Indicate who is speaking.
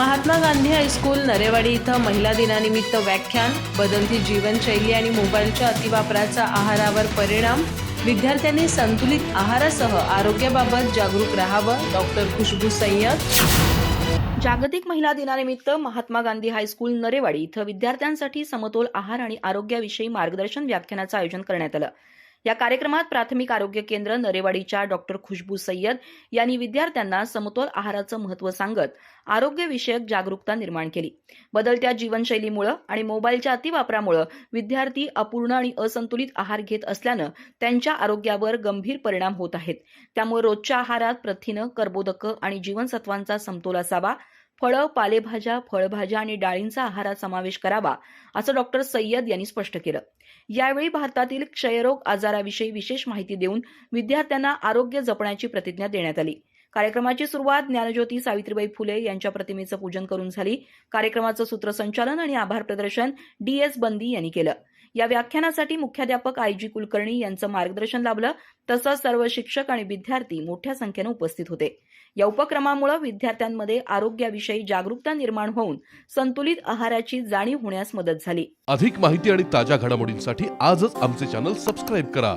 Speaker 1: Mahatma Gandhi high school नरेवाडी इथं महिला दिनानिमित्त व्याख्यान बदलती जीवनशैली आणि मोबाईलच्या अतिवापराचा आहारावर परिणाम. विद्यार्थ्यांनी संतुलित आहारासह आरोग्याबाबत जागरूक राहावं. डॉक्टर खुशबू सय्यद.
Speaker 2: जागतिक महिला दिनानिमित्त महात्मा गांधी हायस्कूल नरेवाडी इथं विद्यार्थ्यांसाठी समतोल आहार आणि आरोग्याविषयी मार्गदर्शन व्याख्यानाचं आयोजन करण्यात आलं. या कार्यक्रमात प्राथमिक आरोग्य केंद्र नरेवाडीच्या डॉक्टर खुशबू सय्यद यांनी विद्यार्थ्यांना समतोल आहाराचं महत्त्व सांगत आरोग्यविषयक जागरूकता निर्माण केली. बदलत्या जीवनशैलीमुळं आणि मोबाईलच्या अतिवापरामुळं विद्यार्थी अपूर्ण आणि असंतुलित आहार घेत असल्यानं त्यांच्या आरोग्यावर गंभीर परिणाम होत आहेत. त्यामुळे रोजच्या आहारात प्रथिनं कर्बोदकं आणि जीवनसत्वांचा समतोल असावा फळं पालेभाज्या फळभाज्या आणि डाळींचा आहारात समावेश करावा असं डॉक्टर सय्यद यांनी स्पष्ट केलं. यावेळी भारतातील क्षयरोग आजाराविषयी विशेष माहिती देऊन विद्यार्थ्यांना आरोग्य जपण्याची प्रतिज्ञा देण्यात आली. कार्यक्रमाची सुरुवात ज्ञानज्योती सावित्रीबाई फुले यांच्या प्रतिमेचं पूजन करून झाली. कार्यक्रमाचं सूत्रसंचालन आणि आभार प्रदर्शन डी एस बंदी यांनी केलं. या व्याख्यानासाठी मुख्याध्यापक आय. जी. कुलकर्णी यांचं मार्गदर्शन लाभलं. तसंच सर्व शिक्षक आणि विद्यार्थी मोठ्या संख्येनं उपस्थित होते. या उपक्रमामुळे विद्यार्थ्यांमध्ये आरोग्याविषयी जागरूकता निर्माण होऊन संतुलित आहाराची जाणीव होण्यास मदत झाली.
Speaker 3: अधिक माहिती आणि ताज्या घडामोडींसाठी आजच आमचे चॅनल सबस्क्राईब करा.